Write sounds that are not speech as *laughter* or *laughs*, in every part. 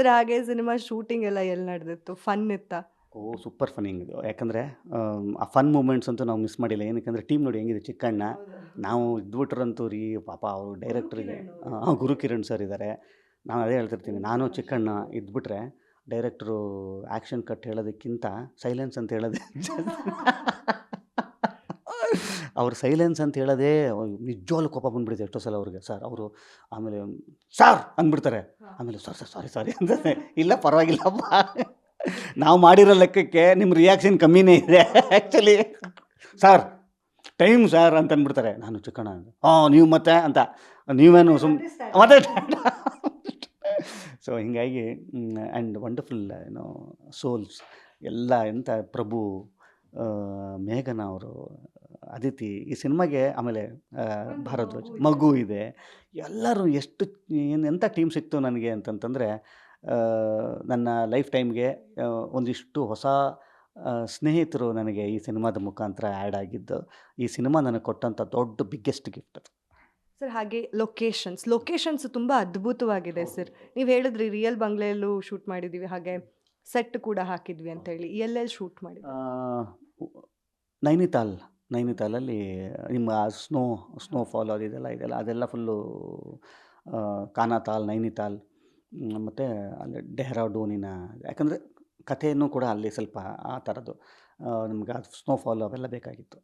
Sir ಹಾಗೆ cinema shooting ಎಲ್ಲ ಎಲ್ಲಿ ನಡೆದಿತ್ತು? ಫನ್ ಇತ್ತ? ಓ ಸೂಪರ್ ಫನ್ನಿಂಗ್ ಇದು ಯಾಕಂದರೆ ಆ ಫನ್ ಮೂಮೆಂಟ್ಸ್ ಅಂತೂ ನಾವು ಮಿಸ್ ಮಾಡಿಲ್ಲ. ಏನಕ್ಕೆ ಟೀಮ್ ನೋಡಿ ಹೆಂಗಿದೆ ಚಿಕ್ಕಣ್ಣ. ನಾವು ಇದ್ಬಿಟ್ರಂತೂ ರೀ ಪಾಪ ಅವರು ಡೈರೆಕ್ಟ್ರಿಗೆ ಗುರುಕಿರಣ್ ಗುರು ಕಿರಣ್ ಸರ್ ಇದ್ದಾರೆ ನಾನು ಅದೇ ಹೇಳ್ತಿರ್ತೀನಿ ನಾನು ಚಿಕ್ಕಣ್ಣ ಇದ್ಬಿಟ್ರೆ ಡೈರೆಕ್ಟ್ರು ಆ್ಯಕ್ಷನ್ ಕಟ್ ಹೇಳೋದಕ್ಕಿಂತ ಸೈಲೆನ್ಸ್ ಅಂತ ಹೇಳೋದೇ *laughs* ಅವ್ರು ಸೈಲೆನ್ಸ್ ಅಂತ ಹೇಳೋದೇ ನಿಜವಾಗ್ಲೂ ಕೋಪ ಬಂದ್ಬಿಡುತ್ತೆ ಎಷ್ಟೋ ಸಲ ಅವ್ರಿಗೆ. ಸರ್ ಅವರು ಆಮೇಲೆ ಸಾರ್! ಅಂದ್ಬಿಡ್ತಾರೆ. ಆಮೇಲೆ ಸರ್ ಸರ್ ಸಾರಿ ಸಾರಿ ಅಂತ ಇಲ್ಲ ಪರವಾಗಿಲ್ಲಪ್ಪ ನಾವು ಮಾಡಿರೋ ಲೆಕ್ಕಕ್ಕೆ ನಿಮ್ಮ ರಿಯಾಕ್ಷನ್ ಕಮ್ಮಿನೇ ಇದೆ ಆ್ಯಕ್ಚುಲಿ ಸರ್ ಟೈಮ್ ಸರ್ ಅಂತ ಅಂದ್ಬಿಡ್ತಾರೆ. ನಾನು ಚಿಕ್ಕಣ ಹಾಂ ನೀವು ಮತ್ತೆ ಅಂತ. ನೀವೇನು ಸುಮ್ ಮತ್ತೆ ಸೊ ಹೀಗಾಗಿ ಆ್ಯಂಡ್ ವಂಡರ್ಫುಲ್ ಏನೋ ಸೋಲ್ಸ್ ಎಲ್ಲ ಎಂಥ ಪ್ರಭು ಮೇಘನ ಅವರು ಅದಿತಿ ಈ ಸಿನಿಮಾಗೆ ಆಮೇಲೆ ಭಾರದ್ವಾಜ್ ಮಗು ಇದೆ. ಎಲ್ಲರೂ ಎಷ್ಟು ಏನು ಎಂಥ ಟೀಮ್ ಸಿಕ್ತು ನನಗೆ ಅಂತಂತಂದರೆ ನನ್ನ ಲೈಫ್ ಟೈಮ್ಗೆ ಒಂದಿಷ್ಟು ಹೊಸ ಸ್ನೇಹಿತರು ನನಗೆ ಈ ಸಿನಿಮಾದ ಮುಖಾಂತರ ಆ್ಯಡ್ ಆಗಿದ್ದು ಈ ಸಿನಿಮಾ ನನಗೆ ಕೊಟ್ಟಂಥ ದೊಡ್ಡ ಬಿಗ್ಗೆಸ್ಟ್ ಗಿಫ್ಟ್ ಅದು. ಸರ್ ಹಾಗೆ ಲೊಕೇಶನ್ಸ್ ಲೊಕೇಶನ್ಸ್ ತುಂಬ ಅದ್ಭುತವಾಗಿದೆ ಸರ್ ನೀವು ಹೇಳಿದ್ರಿ ರಿಯಲ್ ಬಂಗ್ಲೆಯಲ್ಲೂ ಶೂಟ್ ಮಾಡಿದ್ದೀವಿ ಹಾಗೆ ಸೆಟ್ ಕೂಡ ಹಾಕಿದ್ವಿ ಅಂತ ಹೇಳಿ. ಎಲ್ಲೆಲ್ಲಿ ಶೂಟ್ ಮಾಡಿ ನೈನಿತಾಲ್ ನೈನಿತಾಲಲ್ಲಿ ನಿಮ್ಮ ಸ್ನೋ ಸ್ನೋ ಫಾಲ್ ಅದು ಇದೆಲ್ಲ ಇದೆಲ್ಲ ಅದೆಲ್ಲ ಫುಲ್ಲು ಕಾನಾತಾಲ್ ನೈನಿತಾಲ್ ಮತ್ತು ಅಲ್ಲಿ ಡೆಹ್ರಾಡೂನಿನ ಯಾಕಂದರೆ ಕಥೆಯನ್ನು ಕೂಡ ಅಲ್ಲಿ ಸ್ವಲ್ಪ ಆ ಥರದ್ದು ನಮಗೆ ಅದು ಸ್ನೋ ಫಾಲ್ ಅವೆಲ್ಲ ಬೇಕಾಗಿತ್ತು.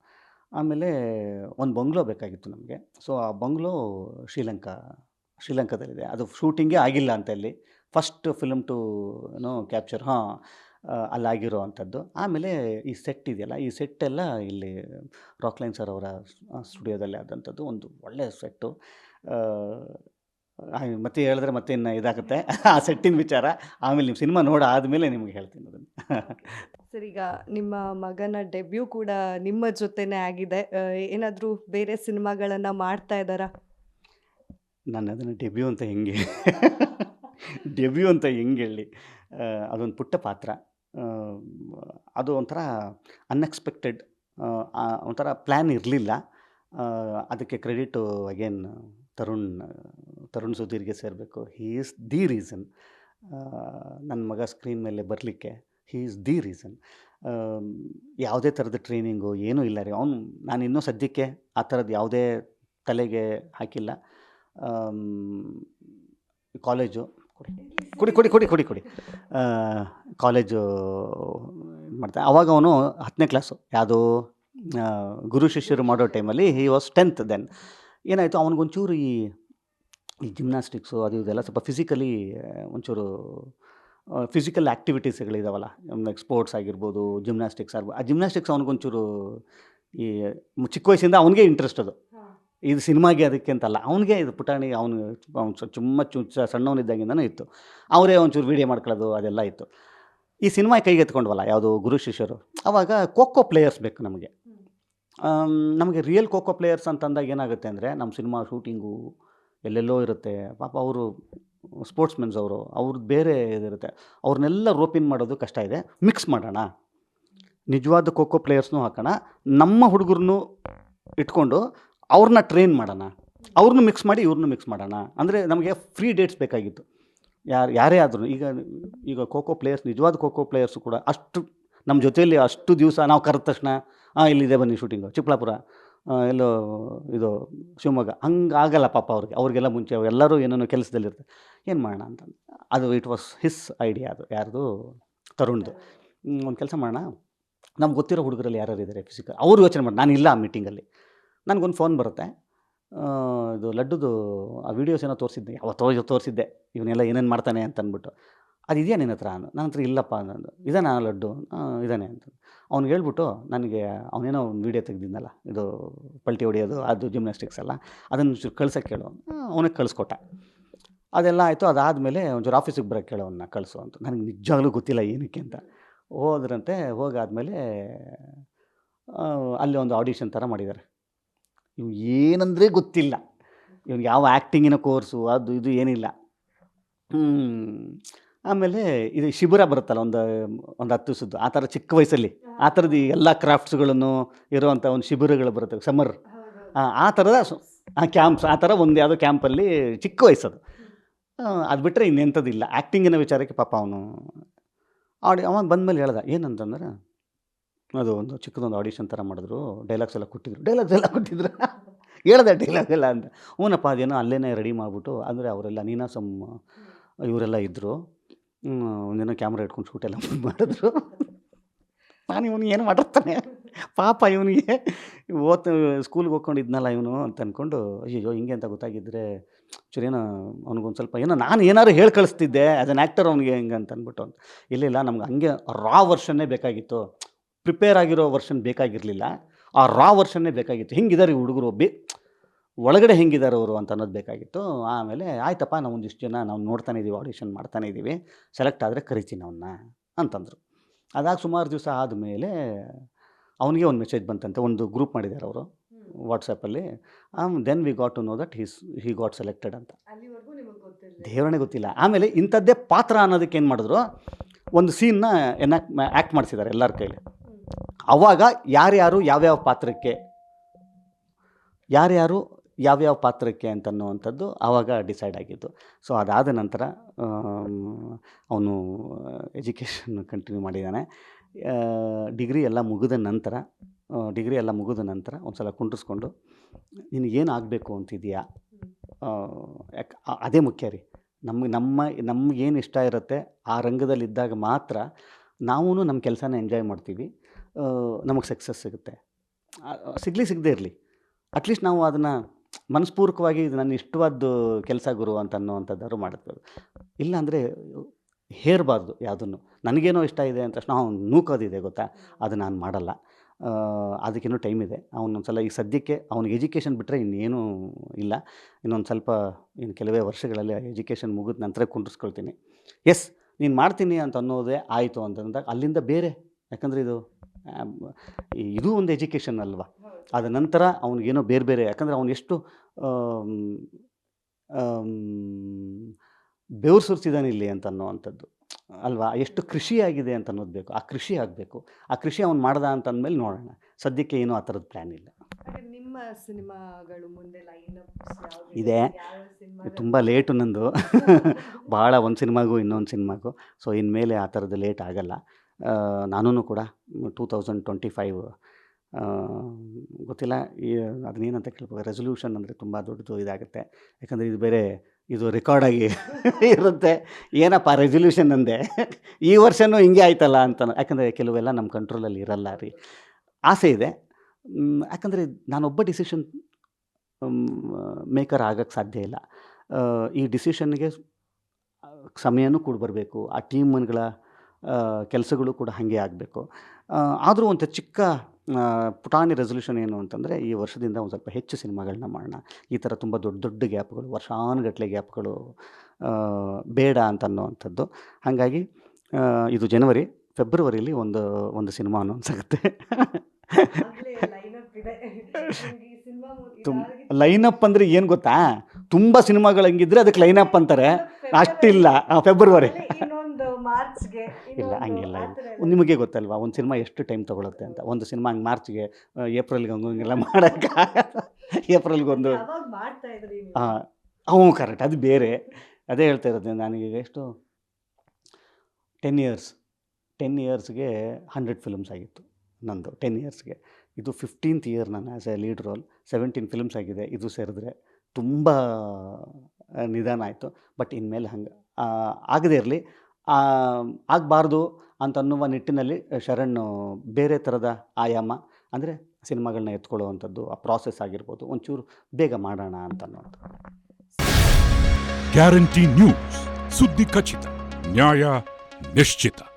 ಆಮೇಲೆ ಒಂದು ಬಂಗ್ಲೋ ಬೇಕಾಗಿತ್ತು ನಮಗೆ. ಸೊ ಆ ಬಂಗ್ಲೋ ಶ್ರೀಲಂಕಾ ಶ್ರೀಲಂಕಾದಲ್ಲಿದೆ. ಅದು ಶೂಟಿಂಗೇ ಆಗಿಲ್ಲ ಅಂತ ಇಲ್ಲಿ ಫಸ್ಟ್ ಫಿಲ್ಮ್ ಟು ಏನೋ ಕ್ಯಾಪ್ಚರ್ ಹಾಂ ಅಲ್ಲಾಗಿರೋ ಅಂಥದ್ದು. ಆಮೇಲೆ ಈ ಸೆಟ್ ಇದೆಯಲ್ಲ ಈ ಸೆಟ್ ಎಲ್ಲ ಇಲ್ಲಿ ರಾಕ್ಲೈನ್ ಸರ್ ಅವರ ಸ್ಟುಡಿಯೋದಲ್ಲಿ ಆದಂಥದ್ದು ಒಂದು ಒಳ್ಳೆಯ ಸೆಟ್ಟು ಮತ್ತೆ ಹೇಳಿದ್ರೆ ಮತ್ತೆ ಇನ್ನು ಇದಾಗುತ್ತೆ. ಆ ಸೆಟ್ಟಿನ ವಿಚಾರ. ಆಮೇಲೆ ನಿಮ್ಮ ಸಿನಿಮಾ ನೋಡ ಆದಮೇಲೆ ನಿಮ್ಗೆ ಹೇಳ್ತೀನಿ ಅದನ್ನು. ಸರ್ ಈಗ ನಿಮ್ಮ ಮಗನ ಡೆಬ್ಯೂ ಕೂಡ ನಿಮ್ಮ ಜೊತೆನೇ ಆಗಿದೆ. ಏನಾದರೂ ಬೇರೆ ಸಿನಿಮಾಗಳನ್ನು ಮಾಡ್ತಾ ಇದ್ದಾರಾ? ನಾನು ಅದನ್ನು ಡೆಬ್ಯೂ ಅಂತ ಹೆಂಗೆ? ಡೆಬ್ಯೂ ಅಂತ ಹೆಂಗೆ ಹೇಳಿ? ಅದೊಂದು ಪುಟ್ಟ ಪಾತ್ರ. ಅದು ಒಂಥರ ಅನ್ಎಕ್ಸ್ಪೆಕ್ಟೆಡ್ ಒಂಥರ ಪ್ಲ್ಯಾನ್ ಇರಲಿಲ್ಲ. ಅದಕ್ಕೆ ಕ್ರೆಡಿಟು ಅಗೇನ್ ತರುಣ್ ತರುಣ್ ಸುಧೀರ್ಗೆ ಸೇರಬೇಕು. ಹೀ ಈಸ್ ದಿ ರೀಸನ್ ನನ್ನ ಮಗ ಸ್ಕ್ರೀನ್ ಮೇಲೆ ಬರಲಿಕ್ಕೆ ಹೀ ಈಸ್ ದಿ ರೀಸನ್ ಯಾವುದೇ ಥರದ ಟ್ರೈನಿಂಗು ಏನೂ ಇಲ್ಲ ರೀ. ಅವನು, ನಾನು ಇನ್ನೂ ಸದ್ಯಕ್ಕೆ ಆ ಥರದ್ದು ಯಾವುದೇ ತಲೆಗೆ ಹಾಕಿಲ್ಲ. ಕಾಲೇಜು ಕೊಡಿ. ಕೊಡಿ ಕೊಡಿ ಕೊಡಿ ಕೊಡಿ ಕಾಲೇಜು ಇದು ಮಾಡ್ತಾ ಅವಾಗ ಅವನು ಹತ್ತನೇ ಕ್ಲಾಸು ಯಾವುದೋ? ಗುರು ಶಿಷ್ಯರು ಮಾಡೋ ಟೈಮಲ್ಲಿ ಹಿ ವಾಸ್ ಟೆಂತ್ ದೆನ್ ಏನಾಯಿತು? ಅವನಿಗೊಂಚೂರು ಈ ಈ ಜಿಮ್ನಾಸ್ಟಿಕ್ಸು ಅದು ಇದೆಲ್ಲ ಸ್ವಲ್ಪ ಫಿಸಿಕಲಿ ಒಂಚೂರು ಫಿಸಿಕಲ್ ಆ್ಯಕ್ಟಿವಿಟೀಸ್ಗಳಿದಾವಲ್ಲ ಲೈಕ್ ಸ್ಪೋರ್ಟ್ಸ್ ಆಗಿರ್ಬೋದು ಜಿಮ್ನಾಸ್ಟಿಕ್ಸ್ ಆಗ್ಬೋದು ಆ ಜಿಮ್ನಾಸ್ಟಿಕ್ಸ್ ಅವನಿಗೊಂಚೂರು ಈ, ಚಿಕ್ಕ ವಯಸ್ಸಿಂದ ಅವನಿಗೆ ಇಂಟ್ರೆಸ್ಟ್ ಅದು. ಇದು ಸಿನಿಮಾಗೆ ಅದಕ್ಕೆ ಅಂತಲ್ಲ. ಅವನಿಗೆ ಇದು ಪುಟಾಣಿ, ಅವನು ಅವ್ನು ಚುಮ್ಮ ಚು, ಚ- ಸಣ್ಣವನಿದ್ದಾಗಿಂದನೂ ಇತ್ತು. ಅವರೇ ಒಂಚೂರು ವೀಡಿಯೋ ಮಾಡ್ಕೊಳ್ಳೋದು, ಅದೆಲ್ಲ ಇತ್ತು. ಈ ಸಿನಿಮಾ ಕೈಗೆತ್ಕೊಂಡ್ವಲ್ಲ ಯಾವುದು ಗುರು ಶಿಷ್ಯರು. ಆವಾಗ ಖೋಖೋ ಪ್ಲೇಯರ್ಸ್ ಬೇಕು ನಮಗೆ. ನಮಗೆ ರಿಯಲ್ ಖೋಖೋ ಪ್ಲೇಯರ್ಸ್ ಅಂತಂದಾಗ ಏನಾಗುತ್ತೆ ಅಂದರೆ, ನಮ್ಮ ಸಿನಿಮಾ ಶೂಟಿಂಗು ಎಲ್ಲೆಲ್ಲೋ ಇರುತ್ತೆ. ಪಾಪ ಅವರು ಸ್ಪೋರ್ಟ್ಸ್ ಮೆನ್ಸ್ ಅವರು, ಅವ್ರದ್ದು ಬೇರೆ ಇದಿರುತ್ತೆ. ಅವ್ರನ್ನೆಲ್ಲ ರೋಪಿನ್ ಮಾಡೋದು ಕಷ್ಟ ಇದೆ. ಮಿಕ್ಸ್ ಮಾಡೋಣ. ನಿಜವಾದ ಖೋಖೋ ಪ್ಲೇಯರ್ಸ್ನೂ ಹಾಕೋಣ. ನಮ್ಮ ಹುಡುಗರನ್ನು ಇಟ್ಕೊಂಡು ಅವ್ರನ್ನ ಟ್ರೈನ್ ಮಾಡೋಣ. ಅವ್ರನ್ನೂ ಮಿಕ್ಸ್ ಮಾಡಿ ಇವ್ರನ್ನೂ ಮಿಕ್ಸ್ ಮಾಡೋಣ. ಅಂದರೆ ನಮಗೆ ಫ್ರೀ ಡೇಟ್ಸ್ ಬೇಕಾಗಿತ್ತು. ಯಾರು, ಯಾರೇ ಆದರೂ, ಈಗ ಈಗ ಖೋಖೋ ಪ್ಲೇಯರ್ಸ್ ನಿಜವಾದ ಖೋಖೋ ಪ್ಲೇಯರ್ಸು ಕೂಡ ಅಷ್ಟು ನಮ್ಮ ಜೊತೆಯಲ್ಲಿ ಅಷ್ಟು ದಿವಸ ನಾವು ಕರೆದ ತಕ್ಷಣ ಹಾಂ ಇಲ್ಲಿದೆ ಬನ್ನಿ ಶೂಟಿಂಗು ಚಿಕ್ಕಪುರ ಎಲ್ಲೋ ಇದು ಶಿವಮೊಗ್ಗ. ಹಂಗೆ ಆಗಲ್ಲ ಪಾಪ ಅವ್ರಿಗೆ. ಅವ್ರಿಗೆಲ್ಲ ಮುಂಚೆ ಎಲ್ಲರೂ ಏನೇನೋ ಕೆಲಸದಲ್ಲಿರ್ತಾರೆ ಏನು ಮಾಡೋಣ ಅಂತ ಅದು ಇಟ್ ವಾಸ್ ಹಿಸ್ ಐಡಿಯಾ ಅದು. ಯಾರ್ದು ತರುಣ್ದು. ಒಂದು ಕೆಲಸ ಮಾಡೋಣ. ನಮ್ಗೆ ಗೊತ್ತಿರೋ ಹುಡುಗರಲ್ಲಿ ಯಾರು ಇದ್ದಾರೆ ಫಿಸಿಕಲ್ ಅವರು ಯೋಚನೆ ಮಾಡಿ ನಾನು ಇಲ್ಲ ಆ ಮೀಟಿಂಗಲ್ಲಿ ನನಗೊಂದು ಫೋನ್ ಬರುತ್ತೆ. ಇದು ಲಡ್ಡುದು ಆ ವೀಡಿಯೋಸ್ ಏನೋ ತೋರಿಸಿದ್ದೆ. ಯಾವತ್ತೋ ತೋರಿಸಿದ್ದೆ. ಇವನ್ನೆಲ್ಲ ಏನೇನು ಮಾಡ್ತಾನೆ ಅಂತ ಅಂದ್ಬಿಟ್ಟು. ಅದು ಇದೆಯಾ ನಿನ್ನ ಹತ್ರ? ನನ್ನ ಹತ್ರ ಇಲ್ಲಪ್ಪ ಅನ್ನೋದು ಇದಾನ ಲಡ್ಡು? ಇದಾನೆ ಅಂತ ಅವ್ನಿಗೆ ಹೇಳ್ಬಿಟ್ಟು ನನಗೆ, ಅವನೇನೋ ಒಂದು ವೀಡಿಯೋ ತೆಗ್ದಿದ್ನಲ್ಲ. ಇದು ಪಲ್ಟಿ ಹೊಡೆಯೋದು, ಅದು ಜಿಮ್ನಾಸ್ಟಿಕ್ಸ್ ಎಲ್ಲ. ಅದನ್ನು ಕಳ್ಸೋಕ್ಕೆ ಕೇಳು ಅವನಿಗೆ ಕಳಿಸ್ಕೊಟ್ಟ. ಅದೆಲ್ಲ ಆಯಿತು. ಅದಾದಮೇಲೆ ಒಂಚೂರು ಆಫೀಸಿಗೆ ಬರೋಕ್ಕೆ ಕೇಳೋ ಅವನ್ನ ಕಳಿಸು ಅಂತ. ನನಗೆ ನಿಜವಾಗ್ಲೂ ಗೊತ್ತಿಲ್ಲ ಏನಕ್ಕೆ ಅಂತ. ಹೋದ್ರಂತೆ ಹೋಗಾದಮೇಲೆ ಅಲ್ಲಿ ಒಂದು ಆಡಿಷನ್ ಥರ ಮಾಡಿದ್ದಾರೆ. ಇವು ಏನಂದರೆ ಗೊತ್ತಿಲ್ಲ. ಇವ್ನಿಗೆ ಯಾವ ಆ್ಯಕ್ಟಿಂಗಿನ ಕೋರ್ಸು ಅದು ಇದು ಏನಿಲ್ಲ. ಆಮೇಲೆ ಇದು ಶಿಬಿರ ಬರುತ್ತಲ್ಲ, ಒಂದು ಒಂದು ಹತ್ತು ದಿವಸದ್ದು ಆ ಥರ ಚಿಕ್ಕ ವಯಸ್ಸಲ್ಲಿ. ಆ ಥರದ್ದು ಎಲ್ಲ ಕ್ರಾಫ್ಟ್ಸ್ಗಳನ್ನು ಇರುವಂಥ ಒಂದು ಶಿಬಿರಗಳು ಬರುತ್ತೆ ಸಮ್ಮರ್ ಆ ಥರದ ಕ್ಯಾಂಪ್ಸ್ ಆ ಥರ ಒಂದು ಯಾವುದೋ ಕ್ಯಾಂಪಲ್ಲಿ ಚಿಕ್ಕ ವಯಸ್ಸದು. ಅದು ಬಿಟ್ಟರೆ ಇನ್ನೆಂಥದ್ದಿಲ್ಲ. ಆ್ಯಕ್ಟಿಂಗಿನ ವಿಚಾರಕ್ಕೆ ಪಾಪ ಅವನು, ಆಡಿ ಬಂದ ಮೇಲೆ ಹೇಳ್ದ, ಏನಂತಂದ್ರೆ ಅದು ಒಂದು ಚಿಕ್ಕದೊಂದು ಆಡಿಷನ್ ಥರ ಮಾಡಿದ್ರು. ಡೈಲಾಗ್ಸ್ ಎಲ್ಲ ಕೊಟ್ಟಿದ್ರು. ಡೈಲಾಗ್ಸ್ ಎಲ್ಲ ಕೊಟ್ಟಿದ್ರು. *laughs* ಹೇಳ್ದೆ ಡೈಲಾಗ್ ಎಲ್ಲ ಅಂತ. ಹ್ಞೂನಪ್ಪ ಅದೇನೋ ಅಲ್ಲೇ ರೆಡಿ ಮಾಡಿಬಿಟ್ಟು, ಅಂದರೆ ಅವರೆಲ್ಲ ನೀನಾಸಮ್ ಇವರೆಲ್ಲ ಇದ್ದರು ಒಂದಿನ ಕ್ಯಾಮ್ರಾ ಇಟ್ಕೊಂಡು ಶೂಟ್ ಎಲ್ಲ *laughs* ಮಾಡಿದ್ರು. ನಾನು ಇವನಿಗೆ ಏನು ಮಾಡಿರ್ತಾನೆ? ಪಾಪ ಇವನಿಗೆ. ಓದ್ ಸ್ಕೂಲ್ಗೆ ಹೋಗ್ಕೊಂಡಿದ್ನಲ್ಲ ಇವನು ಅಂತ ಅಂದ್ಕೊಂಡು ಅಯ್ಯೋ ಹಿಂಗೆ ಅಂತ ಗೊತ್ತಾಗಿದ್ದರೆ ಚೂರೇನೋ ಅವ್ನಿಗೊಂದು ಸ್ವಲ್ಪ ಏನೋ ನಾನು ಏನಾದ್ರು ಹೇಳಿ ಕಳಿಸ್ತಿದ್ದೆ ಆ್ಯಸ್ ಅನ್ ಆ್ಯಕ್ಟರ್ ಅವ್ನಿಗೆ ಹಿಂಗೆ ಅಂತ ಅಂದ್ಬಿಟ್ಟು ಇಲ್ಲ ಇಲ್ಲ, ನಮ್ಗೆ ಹಂಗೆ ರಾ ವರ್ಷನ್ನೇ ಬೇಕಾಗಿತ್ತು. ಪ್ರಿಪೇರ್ ಆಗಿರೋ ವರ್ಷನ್ ಬೇಕಾಗಿರಲಿಲ್ಲ. ಆ ರಾ ವರ್ಷನ್ನೇ ಬೇಕಾಗಿತ್ತು. ಹೆಂಗಿದ್ದಾರೆ ಈ ಹುಡುಗರು. ಬೇ ಒಳಗಡೆ ಹೆಂಗಿದ್ದಾರೆ ಅವರು ಅಂತ ಅನ್ನೋದು ಬೇಕಾಗಿತ್ತು. ಆಮೇಲೆ ಆಯ್ತಪ್ಪ ನಾವು ಒಂದಿಷ್ಟು ಜನ ನಾವು ನೋಡ್ತಾನೆ ಇದ್ದೀವಿ ಆಡಿಷನ್ ಮಾಡ್ತಾನೆ ಇದ್ದೀವಿ ಸೆಲೆಕ್ಟ್ ಆದರೆ ಕರಿತೀನಿ ಅವನ್ನ ಅಂತಂದರು. ಅದಾಗ ಸುಮಾರು ದಿವಸ ಆದಮೇಲೆ ಅವನಿಗೆ ಒಂದು ಮೆಸೇಜ್ ಬಂತಂತೆ. ಒಂದು ಗ್ರೂಪ್ ಮಾಡಿದ್ದಾರೆ ಅವರು ವಾಟ್ಸಪ್ಪಲ್ಲಿ then we got to know that he's he got selected ಅಂತ. ಅಲ್ಲಿವರೆಗೂ ನಿಮಗೆ ಗೊತ್ತಿಲ್ಲ ದೇವರೇ ಗೊತ್ತಿಲ್ಲ. ಆಮೇಲೆ ಇಂಥದ್ದೇ ಪಾತ್ರ ಅನ್ನೋದಕ್ಕೆ ಏನು ಮಾಡಿದ್ರು? ಒಂದು ಸೀನ್ನ ಎನ್ ಆ್ಯಕ್ಟ್ ಮಾಡಿಸಿದ್ದಾರೆ ಎಲ್ಲರ ಕೈಲಿ. ಅವಾಗ ಯಾರ್ಯಾರು ಯಾವ್ಯಾವ ಪಾತ್ರಕ್ಕೆ? ಯಾರ್ಯಾರು ಯಾವ್ಯಾವ ಪಾತ್ರಕ್ಕೆ ಅಂತನ್ನುವಂಥದ್ದು ಆವಾಗ ಡಿಸೈಡ್ ಆಗಿದ್ದು. ಸೊ ಅದಾದ ನಂತರ ಅವನು ಎಜುಕೇಷನ್ ಕಂಟಿನ್ಯೂ ಮಾಡಿದ್ದಾನೆ ಡಿಗ್ರಿ ಎಲ್ಲ ಮುಗಿದ ನಂತರ ಡಿಗ್ರಿ ಎಲ್ಲ ಮುಗಿದ ನಂತರ ಒಂದು ಸಲ ಕುಂಡಿಸ್ಕೊಂಡು ನಿನಗೇನು ಆಗಬೇಕು ಅಂತಿದೆಯಾ? ಯಾಕೆ ಅದೇ ಮುಖ್ಯ ರೀ. ನಮಗೆ ನಮ್ಮ, ನಮಗೇನು ಇಷ್ಟ ಇರುತ್ತೆ, ಆ ರಂಗದಲ್ಲಿದ್ದಾಗ ಮಾತ್ರ ನಾವೂ ನಮ್ಮ ಕೆಲಸನ ಎಂಜಾಯ್ ಮಾಡ್ತೀವಿ. ನಮಗೆ ಸಕ್ಸಸ್ ಸಿಗುತ್ತೆ. ಸಿಗಲಿ, ಸಿಗದೇ ಇರಲಿ. ಅಟ್ಲೀಸ್ಟ್ ನಾವು ಅದನ್ನು ಮನಸ್ಪೂರ್ವಕವಾಗಿ ಇದು ನನ್ನ ಇಷ್ಟವಾದ ಕೆಲಸ ಗುರು ಅಂತ ಅನ್ನೋವಂಥದ್ದಾದ್ರು ಮಾಡ್ತೇವೆ ಇಲ್ಲ ಅಂದರೆ ಹೇರಬಾರ್ದು ಯಾವುದನ್ನು. ನನಗೇನೋ ಇಷ್ಟ ಇದೆ ಅಂತ ತಕ್ಷಣ ಅವ್ನು ನೂಕೋದಿದೆ ಗೊತ್ತಾ? ಅದು ನಾನು ಮಾಡಲ್ಲ. ಅದಕ್ಕೇನೋ ಟೈಮ್ ಇದೆ. ಅವನೊಂದು ಸಲ ಈಗ ಸದ್ಯಕ್ಕೆ ಅವ್ನಿಗೆ ಎಜುಕೇಷನ್ ಬಿಟ್ಟರೆ ಇನ್ನೇನೂ ಇಲ್ಲ. ಇನ್ನೊಂದು ಸ್ವಲ್ಪ ಇನ್ನು ಕೆಲವೇ ವರ್ಷಗಳಲ್ಲಿ ಎಜುಕೇಷನ್ ಮುಗಿದ ನಂತರ ಕುಂಡ್ರಿಸ್ಕೊಳ್ತೀನಿ. ಎಸ್ ನೀನು ಮಾಡ್ತೀನಿ ಅಂತ ಅನ್ನೋದೇ ಆಯಿತು ಅಂತಂದಾಗ ಅಲ್ಲಿಂದ ಬೇರೆ. ಯಾಕಂದರೆ ಇದು ಇದು ಒಂದು ಎಜುಕೇಷನ್ ಅಲ್ವಾ? ಅದ ನಂತರ ಅವನಿಗೇನೋ ಬೇರೆ ಬೇರೆ ಯಾಕಂದರೆ ಅವನು ಎಷ್ಟು ಬೆವರು ಸುರಿಸಿದಾನೆ ಇಲ್ಲಿ ಅಂತ ಅನ್ನೋವಂಥದ್ದು. ಅಲ್ವಾ? ಎಷ್ಟು ಕೃಷಿ ಆಗಿದೆ ಅಂತ ಅನ್ನೋದು ಬೇಕು. ಆ ಕೃಷಿ ಆಗಬೇಕು. ಆ ಕೃಷಿ ಅವ್ನು ಮಾಡ್ದ ಅಂತ ಅಂದಮೇಲೆ ನೋಡೋಣ. ಸದ್ಯಕ್ಕೆ ಏನೂ ಆ ಥರದ ಪ್ಲ್ಯಾನ್ ಇಲ್ಲ. ನಿಮ್ಮ ಸಿನಿಮಾಗಳು ಮುಂದೆ ಇದೆ. ತುಂಬ ಲೇಟು ನಂದು. *laughs* ಭಾಳ ಒಂದು ಸಿನಿಮಾಗೂ ಇನ್ನೊಂದು ಸಿನಿಮಾಗೂ. ಸೊ ಇನ್ಮೇಲೆ ಆ ಥರದ್ದು ಲೇಟ್ ಆಗಲ್ಲ. ನಾನೂ ಕೂಡ ಟೂ ತೌಸಂಡ್ ಟ್ವೆಂಟಿ ಫೈವ್ ಗೊತ್ತಿಲ್ಲ, ಈ, ಅದನ್ನೇನಂತ ಕೇಳ್ಬೋದು ರೆಸೊಲ್ಯೂಷನ್ ಅಂದರೆ ತುಂಬ ದೊಡ್ಡದು ಇದಾಗುತ್ತೆ. ಯಾಕಂದರೆ ಇದು ಬೇರೆ, ಇದು ರೆಕಾರ್ಡಾಗಿ *laughs* ಇರುತ್ತೆ. ಏನಪ್ಪ ರೆಸೊಲ್ಯೂಷನ್ ಅಂದೆ? ಈ ವರ್ಷವೂ ಹಿಂಗೆ ಆಯ್ತಲ್ಲ ಅಂತ ಯಾಕಂದರೆ ಕೆಲವೆಲ್ಲ ನಮ್ಮ ಕಂಟ್ರೋಲಲ್ಲಿ ಇರಲ್ಲ ರೀ. ಆಸೆ ಇದೆ. ಯಾಕಂದರೆ ನಾನೊಬ್ಬ ಡಿಸಿಷನ್ ಮೇಕರ್ ಆಗೋಕ್ಕೆ ಸಾಧ್ಯ ಇಲ್ಲ. ಈ ಡಿಸಿಷನ್ಗೆ ಸಮಯನೂ ಕೂಡ ಬರಬೇಕು. ಆ ಟೀಮ್ಗಳ ಕೆಲಸಗಳು ಕೂಡ ಹಾಗೆ ಆಗಬೇಕು. ಆದರೂ ಒಂದು ಚಿಕ್ಕ ಪುಟಾಣಿ ರೆಸೊಲ್ಯೂಷನ್ ಏನು ಅಂತಂದರೆ ಈ ವರ್ಷದಿಂದ ಒಂದು ಸ್ವಲ್ಪ ಹೆಚ್ಚು ಸಿನಿಮಾಗಳನ್ನ ಮಾಡೋಣ. ಈ ಥರ ತುಂಬ ದೊಡ್ಡ ದೊಡ್ಡ ಗ್ಯಾಪ್ಗಳು ವರ್ಷಾನುಗಟ್ಟಲೆ ಗ್ಯಾಪ್ಗಳು ಬೇಡ ಅಂತ ಅನ್ನೋವಂಥದ್ದು ಹಾಗಾಗಿ ಇದು ಜನವರಿ ಫೆಬ್ರವರಿಲಿ ಒಂದು ಒಂದು ಸಿನಿಮಾ ಅನೌನ್ಸ್ ಆಗುತ್ತೆ ತುಮ್ ಲೈನಪ್ ಅಂದರೆ ಏನು ಗೊತ್ತಾ? ತುಂಬ ಸಿನಿಮಾಗಳು ಹಂಗಿದ್ರೆ ಅದಕ್ಕೆ ಲೈನಪ್ ಅಂತಾರೆ. ಅಷ್ಟಿಲ್ಲ. ಫೆಬ್ರವರಿ. ಮಾರ್ಚ್ಗೆ ಇಲ್ಲ ಹಂಗಿಲ್ಲ ನಿಮಗೆ ಗೊತ್ತಲ್ವಾ ಒಂದು ಸಿನಿಮಾ ಎಷ್ಟು ಟೈಮ್ ತಗೊಳುತ್ತೆ ಅಂತ? ಒಂದು ಸಿನಿಮಾ ಹಂಗೆ ಮಾರ್ಚ್ಗೆ ಏಪ್ರಿಲ್ಗೆ ಹಂಗೆ ಹಂಗೆಲ್ಲ ಮಾಡೋಕ್ಕಾಗಲ್ಲ. ಏಪ್ರಿಲ್ಗೆ ನೀವು. ಹಾಂ ಹ್ಞೂ ಕರೆಕ್ಟ್ ಅದು ಬೇರೆ. ಅದೇ ಹೇಳ್ತಾ ಇರೋದು ನನಗೀಗ ಎಷ್ಟು? ಟೆನ್ ಇಯರ್ಸ್ ಟೆನ್ ಇಯರ್ಸ್ಗೆ ಹಂಡ್ರೆಡ್ ಫಿಲ್ಮ್ಸ್ ಆಗಿತ್ತು ನಂದು ಟೆನ್ ಇಯರ್ಸ್ಗೆ. ಇದು ಫಿಫ್ಟೀನ್ತ್ ಇಯರ್ ನಾನು as a lead role. Seventeen films ಆಗಿದೆ ಇದು ಸೇರಿದ್ರೆ ತುಂಬ ನಿಧಾನ ಆಯಿತು. ಬಟ್ ಇನ್ಮೇಲೆ ಹಂಗೆ ಆಗದೇ ಇರಲಿ. ಆಗಬಾರ್ದು ಅಂತ ಅನ್ನುವ ನಿಟ್ಟಿನಲ್ಲಿ ಶರಣ್ ಬೇರೆ ಥರದ ಆಯಾಮ ಅಂದರೆ ಸಿನಿಮಾಗಳನ್ನ ಎತ್ಕೊಳ್ಳುವಂಥದ್ದು ಆ ಪ್ರಾಸೆಸ್ ಆಗಿರ್ಬೋದು. ಒಂಚೂರು ಬೇಗ ಮಾಡೋಣ ಅಂತ ಗ್ಯಾರಂಟಿ ನ್ಯೂಸ್ ಸುದ್ದಿ ಖಚಿತ, ನ್ಯಾಯ ನಿಶ್ಚಿತ.